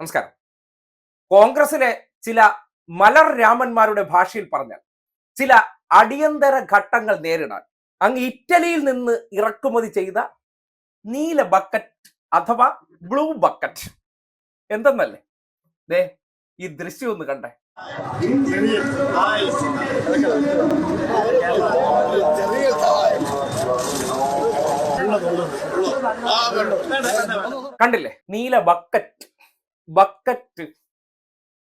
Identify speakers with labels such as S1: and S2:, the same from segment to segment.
S1: നമസ്കാരം. കോൺഗ്രസിലെ ചില മലർ രാമന്മാരുടെ ഭാഷയിൽ പറഞ്ഞാൽ ചില അടിയന്തര ഘട്ടങ്ങൾ നേരിടാൻ അങ്ങ് ഇറ്റലിയിൽ നിന്ന് ഇറക്കുമതി ചെയ്ത നീല ബക്കറ്റ് അഥവാ ബ്ലൂ ബക്കറ്റ്. എന്തെന്നല്ലേ? ദേ ഈ ദൃശ്യം ഒന്ന് കണ്ടേ. കണ്ടില്ലേ? നീല ബക്കറ്റ്. ബക്കറ്റ്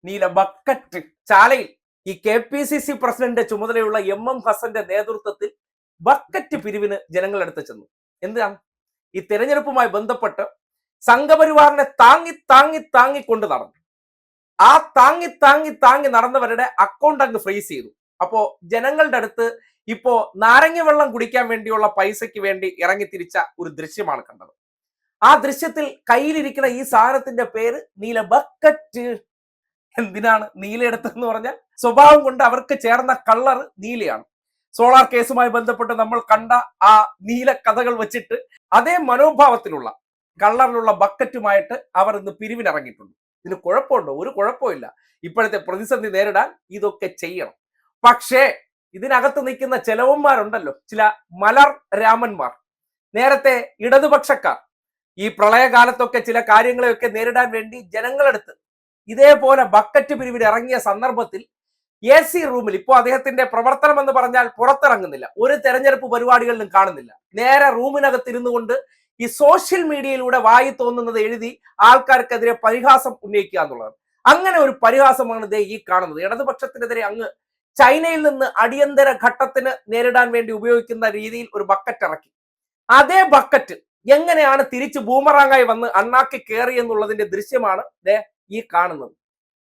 S1: നീല ബക്കറ്റ്. ചാലയിൽ ഈ K P C C president ചുമതലയുള്ള എം എം ഹസന്റെ നേതൃത്വത്തിൽ ബക്കറ്റ് പിരിവിന് ജനങ്ങളെടുത്ത് ചെന്നു. എന്താണ് ഈ തെരഞ്ഞെടുപ്പുമായി ബന്ധപ്പെട്ട് സംഘപരിവാറിനെ താങ്ങി താങ്ങി താങ്ങി കൊണ്ട് നടന്നു. ആ താങ്ങി താങ്ങി താങ്ങി നടന്നവരുടെ അക്കൗണ്ട് അങ്ങ് ഫ്രീസ് ചെയ്തു. അപ്പോ ജനങ്ങളുടെ അടുത്ത് ഇപ്പോ നാരങ്ങ വെള്ളം കുടിക്കാൻ വേണ്ടിയുള്ള പൈസയ്ക്ക് വേണ്ടി ഇറങ്ങി തിരിച്ച ഒരു ദൃശ്യമാണ് കണ്ടത്. ആ ദൃശ്യത്തിൽ കയ്യിലിരിക്കുന്ന ഈ സാധനത്തിന്റെ പേര് നീല ബക്കറ്റ്. എന്തിനാണ് നീല എടുത്തെന്ന് പറഞ്ഞാൽ സ്വഭാവം കൊണ്ട് അവർക്ക് ചേർന്ന കളർ നീലയാണ്. സോളാർ കേസുമായി ബന്ധപ്പെട്ട് നമ്മൾ കണ്ട ആ നീല കഥകൾ വെച്ചിട്ട് അതേ മനോഭാവത്തിലുള്ള കളറിലുള്ള ബക്കറ്റുമായിട്ട് അവർ ഇന്ന് പിരിവിനിറങ്ങിയിട്ടുണ്ട്. ഇതിന് കുഴപ്പമുണ്ടോ? ഒരു കുഴപ്പമില്ല. ഇപ്പോഴത്തെ പ്രതിസന്ധി നേരിടാൻ ഇതൊക്കെ ചെയ്യണം. പക്ഷേ ഇതിനകത്ത് നിൽക്കുന്ന ചെലവന്മാരുണ്ടല്ലോ. ചില മലർ രാമന്മാർ. നേരത്തെ ഇടതുപക്ഷക്കാർ ഈ പ്രളയകാലത്തൊക്കെ ചില കാര്യങ്ങളെയൊക്കെ നേരിടാൻ വേണ്ടി ജനങ്ങളെടുത്ത് ഇതേപോലെ ബക്കറ്റ് പിരിവിൽ ഇറങ്ങിയ സന്ദർഭത്തിൽ എ സി റൂമിൽ ഇപ്പോൾ അദ്ദേഹത്തിന്റെ പ്രവർത്തനം എന്ന് പറഞ്ഞാൽ പുറത്തിറങ്ങുന്നില്ല. ഒരു തെരഞ്ഞെടുപ്പ് പരിപാടികളിലും കാണുന്നില്ല. നേരെ റൂമിനകത്ത് ഇരുന്നു കൊണ്ട് ഈ സോഷ്യൽ മീഡിയയിലൂടെ വായി തോന്നുന്നത് എഴുതി ആൾക്കാർക്കെതിരെ പരിഹാസം ഉന്നയിക്കുക എന്നുള്ളത് അങ്ങനെ ഒരു പരിഹാസമാണ് ദേ ഈ കാണുന്നത്. ഇടതുപക്ഷത്തിനെതിരെ അങ്ങ് ചൈനയിൽ നിന്ന് അടിയന്തര ഘട്ടത്തിന് നേരിടാൻ വേണ്ടി ഉപയോഗിക്കുന്ന രീതിയിൽ ഒരു ബക്കറ്റ് ഇറക്കി. അതേ ബക്കറ്റ് എങ്ങനെയാണ് തിരിച്ച് ബൂമറാങ്ങായി വന്ന് അണ്ണാക്കി കയറി എന്നുള്ളതിന്റെ ദൃശ്യമാണ് ദേ ഈ കാണുന്നത്.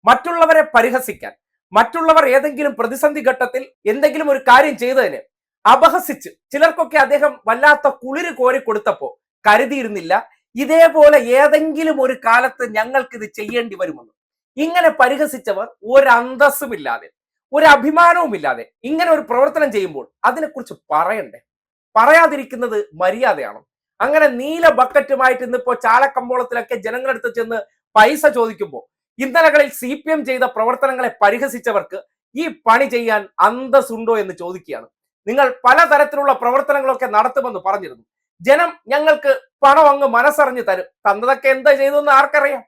S1: മറ്റുള്ളവരെ പരിഹസിക്കാൻ മറ്റുള്ളവർ ഏതെങ്കിലും പ്രതിസന്ധി ഘട്ടത്തിൽ എന്തെങ്കിലും ഒരു കാര്യം ചെയ്തതിന് അപഹസിച്ച് ചിലർക്കൊക്കെ അദ്ദേഹം വല്ലാത്ത കുളിര് കോരി കൊടുത്തപ്പോ കരുതിയിരുന്നില്ല. ഇതേപോലെ ഏതെങ്കിലും ഒരു കാലത്ത് ഞങ്ങൾക്ക് ഇത് ചെയ്യേണ്ടി വരുമെന്ന്. ഇങ്ങനെ പരിഹസിച്ചവർ ഒരു അന്തസ്സുമില്ലാതെ ഒരു അഭിമാനവുമില്ലാതെ ഇങ്ങനെ ഒരു പ്രവർത്തനം ചെയ്യുമ്പോൾ അതിനെക്കുറിച്ച് പറയണ്ടേ? പറയാതിരിക്കുന്നത് മര്യാദയാണ്? അങ്ങനെ നീല ബക്കറ്റുമായിട്ട് ഇന്നിപ്പോ ചാലക്കമ്പോളത്തിലൊക്കെ ജനങ്ങളെടുത്ത് ചെന്ന് പൈസ ചോദിക്കുമ്പോൾ ഇന്നലകളിൽ സി പി എം ചെയ്ത പ്രവർത്തനങ്ങളെ പരിഹസിച്ചവർക്ക് ഈ പണി ചെയ്യാൻ അന്തസ്സുണ്ടോ എന്ന് ചോദിക്കുകയാണ്. നിങ്ങൾ പലതരത്തിലുള്ള പ്രവർത്തനങ്ങളൊക്കെ നടത്തുമെന്ന് പറഞ്ഞിരുന്നു. ജനം ഞങ്ങൾക്ക് പണം അങ്ങ് മനസ്സറിഞ്ഞ് തരും. തന്നതൊക്കെ എന്താ ചെയ്തെന്ന് ആർക്കറിയാം?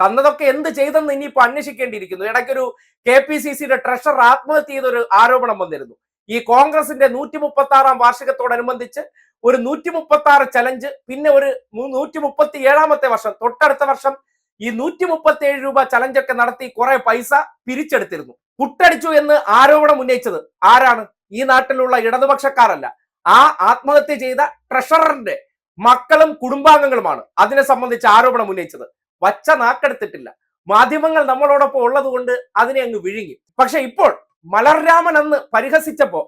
S1: തന്നതൊക്കെ എന്ത് ചെയ്തെന്ന് ഇനിയിപ്പോ അന്വേഷിക്കേണ്ടിയിരിക്കുന്നു. ഇടയ്ക്കൊരു കെ പി സി സിയുടെ ട്രഷറർ ആത്മഹത്യ ചെയ്തൊരു ആരോപണം വന്നിരുന്നു. ഈ കോൺഗ്രസിന്റെ നൂറ്റി മുപ്പത്തി ആറാം വാർഷികത്തോടനുബന്ധിച്ച് ഒരു നൂറ്റി മുപ്പത്തി ആറ് ചലഞ്ച് പിന്നെ ഒരു നൂറ്റി മുപ്പത്തി ഏഴാമത്തെ വർഷം തൊട്ടടുത്ത വർഷം ഈ നൂറ്റി മുപ്പത്തി ഏഴ് രൂപ ചലഞ്ചൊക്കെ നടത്തി കുറെ പൈസ പിരിച്ചെടുത്തിരുന്നു. കുട്ടടിച്ചു എന്ന് ആരോപണം ഉന്നയിച്ചത് ആരാണ്? ഈ നാട്ടിലുള്ള ഇടതുപക്ഷക്കാരല്ല. ആ ആത്മഹത്യ ചെയ്ത ട്രഷററിന്റെ മക്കളും കുടുംബാംഗങ്ങളുമാണ് അതിനെ സംബന്ധിച്ച് ആരോപണം ഉന്നയിച്ചത്. വച്ച നാക്കെടുത്തിട്ടില്ല. മാധ്യമങ്ങൾ നമ്മളോടൊപ്പം ഉള്ളത് കൊണ്ട് അതിനെ അങ്ങ് വിഴുങ്ങി. പക്ഷെ ഇപ്പോൾ മലർരാമൻ അന്ന് പരിഹസിച്ചപ്പോ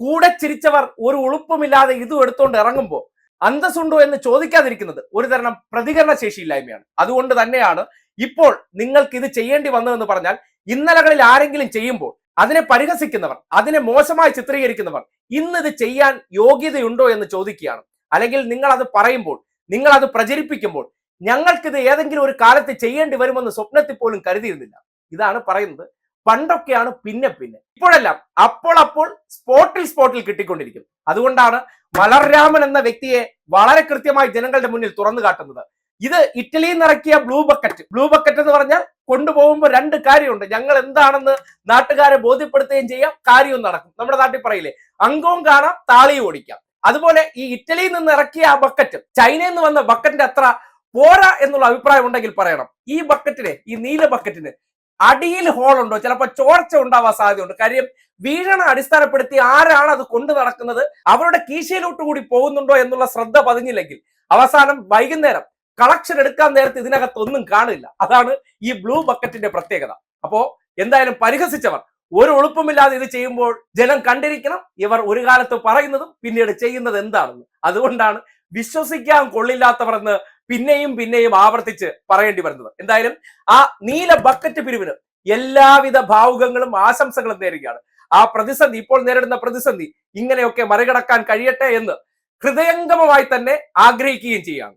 S1: കൂടെ ചിരിച്ചവർ ഒരു ഉളുപ്പുമില്ലാതെ ഇതും എടുത്തുകൊണ്ട് ഇറങ്ങുമ്പോൾ അന്തസ്സുണ്ടോ എന്ന് ചോദിക്കാതിരിക്കുന്നത് ഒരു തരണം പ്രതികരണ ശേഷിയില്ലായ്മയാണ് അതുകൊണ്ട് തന്നെയാണ് ഇപ്പോൾ നിങ്ങൾക്ക് ഇത് ചെയ്യേണ്ടി വന്നതെന്ന് പറഞ്ഞാൽ ഇന്നലകളിൽ ആരെങ്കിലും ചെയ്യുമ്പോൾ അതിനെ പരിഹസിക്കുന്നവർ അതിനെ മോശമായി ചിത്രീകരിക്കുന്നവർ ഇന്ന് ഇത് ചെയ്യാൻ യോഗ്യതയുണ്ടോ എന്ന് ചോദിക്കുകയാണ്. അല്ലെങ്കിൽ നിങ്ങൾ അത് പറയുമ്പോൾ നിങ്ങൾ അത് പ്രചരിപ്പിക്കുമ്പോൾ ഞങ്ങൾക്കിത് ഏതെങ്കിലും ഒരു കാലത്ത് ചെയ്യേണ്ടി വരുമെന്ന് സ്വപ്നത്തിൽ പോലും കരുതിയിരുന്നില്ല. ഇതാണ് പറയുന്നത് പണ്ടൊക്കെയാണ് പിന്നെ പിന്നെ. ഇപ്പോഴെല്ലാം അപ്പോൾ അപ്പോൾ സ്പോട്ടിൽ സ്പോട്ടിൽ കിട്ടിക്കൊണ്ടിരിക്കും. അതുകൊണ്ടാണ് വളർരാമൻ എന്ന വ്യക്തിയെ വളരെ കൃത്യമായി ജനങ്ങളുടെ മുന്നിൽ തുറന്നു കാട്ടുന്നത്. ഇത് ഇറ്റലിയിൽ നിന്ന് ഇറക്കിയ ബ്ലൂ ബക്കറ്റ്. ബ്ലൂ ബക്കറ്റ് എന്ന് പറഞ്ഞാൽ കൊണ്ടുപോകുമ്പോൾ രണ്ട് കാര്യമുണ്ട്. ഞങ്ങൾ എന്താണെന്ന് നാട്ടുകാരെ ബോധ്യപ്പെടുത്തുകയും ചെയ്യാം കാര്യവും നടക്കും. നമ്മുടെ നാട്ടിൽ പറയില്ലേ അംഗവും കാണാം താളിയും ഓടിക്കാം. അതുപോലെ ഈ ഇറ്റലിയിൽ നിന്ന് ഇറക്കിയ ആ ബക്കറ്റ് ചൈനയിൽ നിന്ന് വന്ന ബക്കറ്റിന്റെ അത്ര പോരാ എന്നുള്ള അഭിപ്രായം ഉണ്ടെങ്കിൽ പറയണം. ഈ ബക്കറ്റിന് ഈ നീല ബക്കറ്റിന് അടിയിൽ ഹോൾ ഉണ്ടോ ചിലപ്പോൾ ചോർച്ച ഉണ്ടാവാൻ സാധ്യതയുണ്ട്. കാര്യം വീഴണ അടിസ്ഥാനപ്പെടുത്തി ആരാണ് അത് കൊണ്ടു നടക്കുന്നത്? അവരുടെ കീശയിലോട്ട് കൂടി പോകുന്നുണ്ടോ എന്നുള്ള ശ്രദ്ധ പതിഞ്ഞില്ലെങ്കിൽ അവസാനം വൈകുന്നേരം കളക്ഷൻ എടുക്കാൻ നേരത്തെ ഇതിനകത്തൊന്നും കാണില്ല. അതാണ് ഈ ബ്ലൂ ബക്കറ്റിന്റെ പ്രത്യേകത. അപ്പോ എന്തായാലും പരിഹസിച്ചവർ ഒരു ഒളുപ്പമില്ലാതെ ഇത് ചെയ്യുമ്പോൾ ജനം കണ്ടിരിക്കണം. ഇവർ ഒരു കാലത്ത് പറയുന്നതും പിന്നീട് ചെയ്യുന്നത് എന്താണെന്ന്. അതുകൊണ്ടാണ് വിശ്വസിക്കാൻ കൊള്ളില്ലാത്തവർ എന്ന് പിന്നെയും പിന്നെയും ആവർത്തിച്ച് പറയേണ്ടി വരുന്നത്. എന്തായാലും ആ നീല ബക്കറ്റ് പിരിവിന് എല്ലാവിധ ഭാവുകങ്ങളും ആശംസകളും നേരുകയാണ്. ആ പ്രതിസന്ധി ഇപ്പോൾ നേരിടുന്ന പ്രതിസന്ധി ഇങ്ങനെയൊക്കെ മറികടക്കാൻ കഴിയട്ടെ എന്ന് ഹൃദയംഗമമായി തന്നെ ആഗ്രഹിക്കുകയും ചെയ്യാണ്